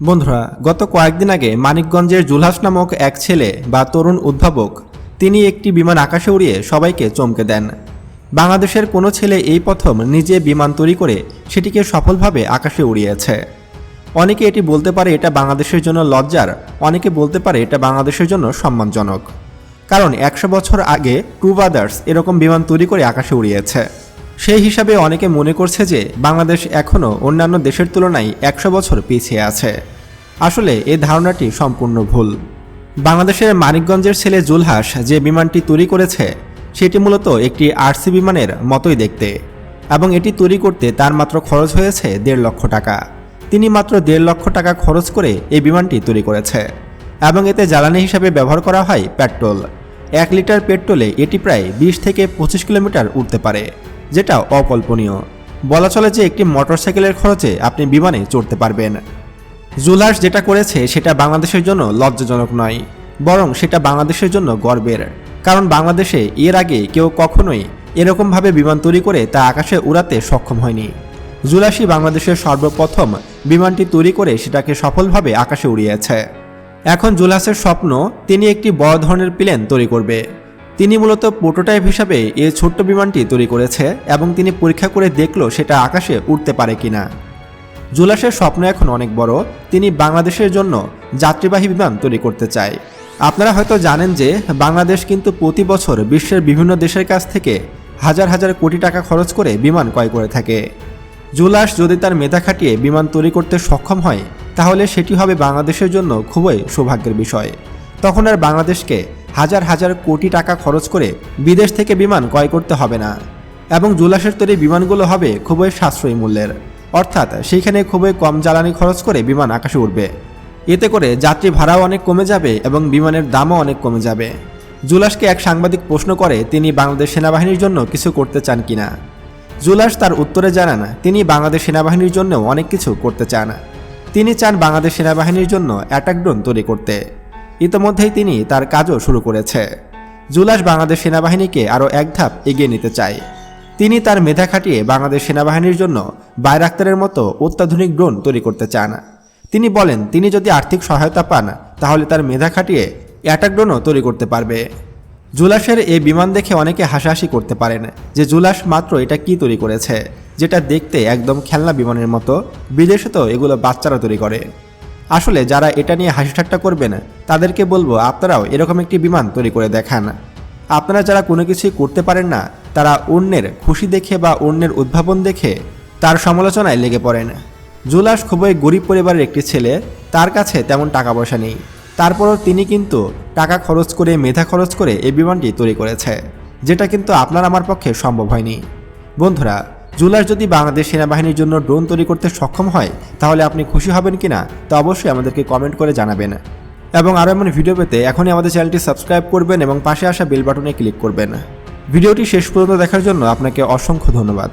বন্ধুরা, গত কয়েকদিন আগে মানিকগঞ্জের জুলহাস নামক এক ছেলে বা তরুণ উদ্ভাবক, তিনি একটি বিমান আকাশে উড়িয়ে সবাইকে চমকে দেন। বাংলাদেশের কোনো ছেলে এই প্রথম নিজে বিমান তৈরি করে সেটিকে সফলভাবে আকাশে উড়িয়েছে। অনেকে এটি বলতে পারে এটা বাংলাদেশের জন্য লজ্জার, অনেকে বলতে পারে এটা বাংলাদেশের জন্য সম্মানজনক। কারণ একশো বছর আগে টু ব্রাদার্স এরকম বিমান তৈরি করে আকাশে উড়িয়েছে। সেই হিসাবে অনেকে মনে করছে যে বাংলাদেশ এখনও অন্যান্য দেশের তুলনায় একশো বছর পিছিয়ে আছে। আসলে এ ধারণাটি সম্পূর্ণ ভুল। বাংলাদেশের মানিকগঞ্জের ছেলে জুলহাস যে বিমানটি তৈরি করেছে, সেটি মূলত একটি আরসি বিমানের মতোই দেখতে এবং এটি তৈরি করতে তার মাত্র খরচ হয়েছে দেড় লক্ষ টাকা। তিনি মাত্র দেড় লক্ষ টাকা খরচ করে এই বিমানটি তৈরি করেছে এবং এতে জ্বালানি হিসাবে ব্যবহার করা হয় পেট্রোল। এক লিটার পেট্রোলে এটি প্রায় বিশ থেকে পঁচিশ কিলোমিটার উঠতে পারে। যেটা অকল্পনীয়। বলা চলে যে একটি মোটরসাইকেলের খরচে আপনি বিমানে চড়তে পারবেন। জুলাস যেটা করেছে সেটা বাংলাদেশের জন্য লজ্জাজনক নয়, বরং সেটা বাংলাদেশের জন্য গর্বের। কারণ বাংলাদেশে এর আগে কেউ কখনোই এরকমভাবে বিমান তৈরি করে তা আকাশে উড়াতে সক্ষম হয়নি। জুলাসি বাংলাদেশের সর্বপ্রথম বিমানটি তৈরি করে সেটাকে সফলভাবে আকাশে উড়িয়েছে। এখন জুলাসের স্বপ্ন, তিনি একটি বড় ধরনের প্লেন তৈরি করবে। তিনি মূলত প্রোটোটাইপ হিসাবে এই ছোট্ট বিমানটি তৈরি করেছে এবং তিনি পরীক্ষা করে দেখল সেটা আকাশে উঠতে পারে কিনা। জুলাসের স্বপ্ন এখন অনেক বড়। তিনি বাংলাদেশের জন্য যাত্রীবাহী বিমান তৈরি করতে চায়। আপনারা হয়তো জানেন যে বাংলাদেশ কিন্তু প্রতি বছর বিশ্বের বিভিন্ন দেশের কাছ থেকে হাজার হাজার কোটি টাকা খরচ করে বিমান ক্রয় করে থাকে। জুলাস যদি তার মেধা খাটিয়ে বিমান তৈরি করতে সক্ষম হয়, তাহলে সেটি হবে বাংলাদেশের জন্য খুবই সৌভাগ্যের বিষয়। তখন আর বাংলাদেশকে হাজার হাজার কোটি টাকা খরচ করে বিদেশ থেকে বিমান ক্রয় করতে হবে না। এবং জুলাসের তৈরি বিমানগুলো হবে খুবই সাশ্রয়ী মূল্যের। অর্থাৎ সেইখানে খুবই কম জ্বালানি খরচ করে বিমান আকাশে উঠবে এতে করে যাত্রী ভাড়াও অনেক কমে যাবে এবং বিমানের দামও অনেক কমে যাবে। জুলাসকে এক সাংবাদিক প্রশ্ন করে, তিনি বাংলাদেশ সেনাবাহিনীর জন্য কিছু করতে চান কিনা জুলাস তার উত্তরে জানান, তিনি বাংলাদেশ সেনাবাহিনীর জন্য অনেক কিছু করতে চান। তিনি চান বাংলাদেশ সেনাবাহিনীর জন্য অ্যাটাক ড্রোন তৈরি করতে। ইতোমধ্যেই তিনি তার কাজও শুরু করেছে। জুলাস বাংলাদেশ সেনাবাহিনীকে আরও এক ধাপ এগিয়ে নিতে চায়। তিনি তার মেধা খাটিয়ে বাংলাদেশ সেনাবাহিনীর জন্য বাইরাক্তারের মতো অত্যাধুনিক ড্রোন তৈরি করতে চান। তিনি বলেন, তিনি যদি আর্থিক সহায়তা পান, তাহলে তার মেধা খাটিয়ে অ্যাটাক ড্রোনও তৈরি করতে পারবে। জুলাসের এই বিমান দেখে অনেকে হাসাহাসি করতে পারেন যে জুলাস মাত্র এটা কি তৈরি করেছে, যেটা দেখতে একদম খেলনা বিমানের মতো। বিদেশে তো এগুলো বাচ্চারা তৈরি করে। আসলে যারা এটা নিয়ে হাসি ঠাট্টা করবেন তাদেরকে বলব আপনারাও এরকম একটি বিমান তৈরি করে দেখান। আপনারা যারা কোনো কিছুই করতে পারেন না, তারা অন্যের খুশি দেখে বা অন্যের উদ্ভাবন দেখে তার সমালোচনায় লেগে পড়েন। জুলাস খুবই গরিব পরিবারের একটি ছেলে, তার কাছে তেমন টাকা পয়সা নেই। তারপরও তিনি কিন্তু টাকা খরচ করে, মেধা খরচ করে এই বিমানটি তৈরি করেছে, যেটা কিন্তু আপনার আমার পক্ষে সম্ভব হয়নি। বন্ধুরা জুলাস যদি বাংলাদেশ সেনাবাহিনীর জন্য ড্রোন তৈরি করতে সক্ষম হয়, তাহলে আপনি খুশি হবেন কিনা তা অবশ্যই আমাদেরকে কমেন্ট করে জানাবেন। এবং আরও এমন ভিডিও পেতে এখনই আমাদের চ্যানেলটি সাবস্ক্রাইব করবেন এবং পাশে আসা বেল বাটনে ক্লিক করবেন। ভিডিওটি শেষ পর্যন্ত দেখার জন্য আপনাকে অসংখ্য ধন্যবাদ।